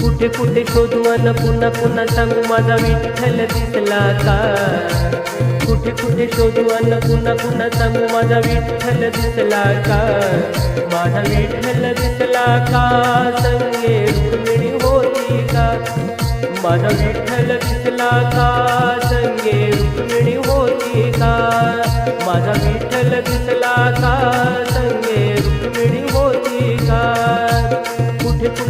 कुठे कुठे शोधू अन पुन्हा पुन्हा सांगू माझा विठ्ठल दिसला का कुठे कुठे शोधू अन पुन्हा पुन्हा सांगू माझा विठ्ठल दिसला का माझा विठ्ठल दिसला का संगे रुक्मिणी होती का? माझा विठ्ठल दिसला का संगे रुक्मिणी होती का? माझा विठ्ठल दिसला का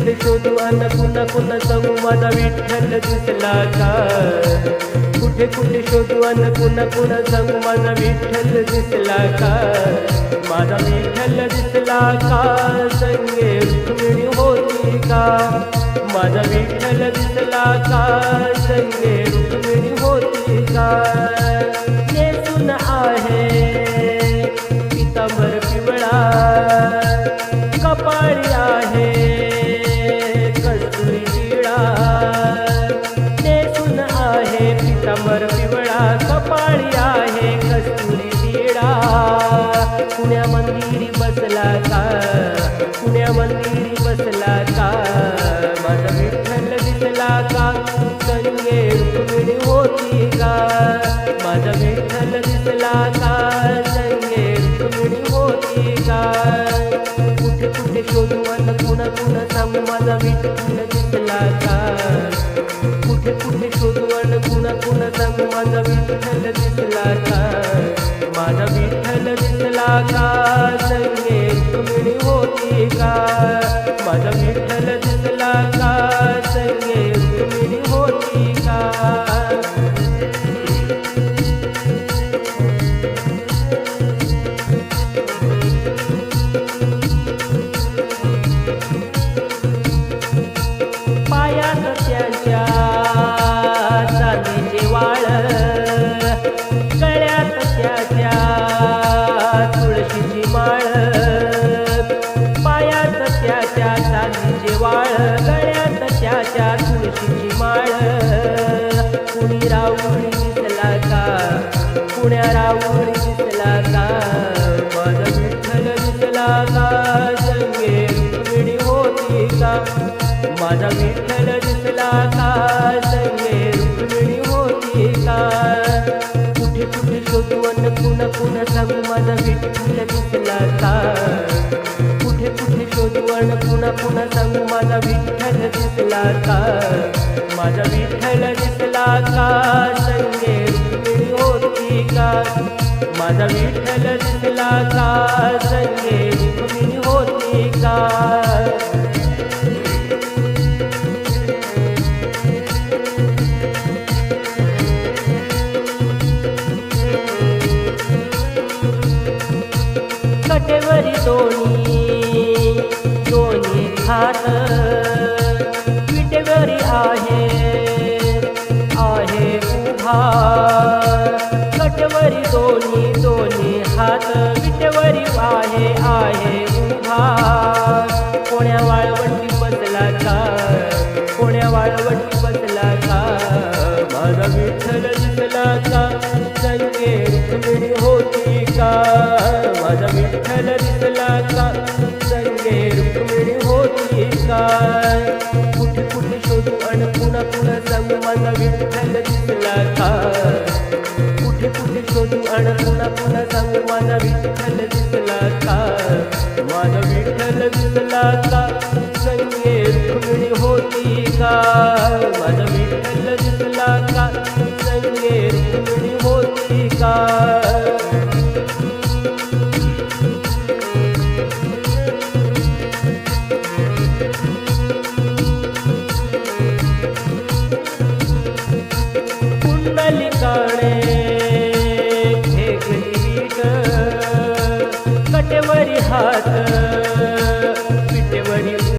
दुसरे शोधू अन पुन्हा पुन्हा सांगू माझा विठ्ठल दिसला का? कुठे कुठे शोधू अन पुन्हा पुन्हा सांगू माझा विठ्ठल दिसला का? माझा विठ्ठल दिसला का? संगे रुक्मिणी होती का? माझा विठ्ठल दिसला का? पितांबर पिवळा कपाळी आहे कस्तुरी टिळा पुण्या मंदिरी बसला का? पुण्या मंदिरी बसला का? माझा विठ्ठल दिसला का? संगे रुक्मिणी होती का? माझा विठ्ठल दिसला का? संगे रुक्मिणी होती का? कुठे कुठे शोधू अन पुन्हा पुन्हा सांगू माझा विठ्ठल दिसला का? विठ्ठल का संगे रुक्मिणी होती का माझा विठ्ठल दिसला का संगे रुक्मिणी होती का पायात त्यांच्या चांदीचे वाळ गळ्यात त्याच्या तुळशीची माळ. कुणी राऊळी दिसला का? पुण्या राऊळी दिसला का? माझा विठ्ठल दिसला का? संगे रुक्मिणी होती का? माझा विठ्ठल दिसला का? संगे रुक्मिणी होती का? कुठे कुठे शोधू पुन पुन्हा पुन्हा सांगू माझा विठ्ठल दिसला का? कुठे कुठे शोधवण पुन्हा पुन्हा सांगू माझा विठ्ठल दिसला का? माझा विठ्ठल दिसला का? संगे होती का? माझा विठ्ठल दिसला का? संगे विधान विटेवरी आहे आहे उभा कटवरी दोन्ही दोन्ही हात विटेवरी आहे आहे उभा कोण्या वाळवंटी बसला का कोण्या वाळवंटी बसला का माझा विठ्ठल दिसला का संगे होती का माझा विठ्ठल दिसला अणकुणकुण जाणे हे गीत कटवरी हात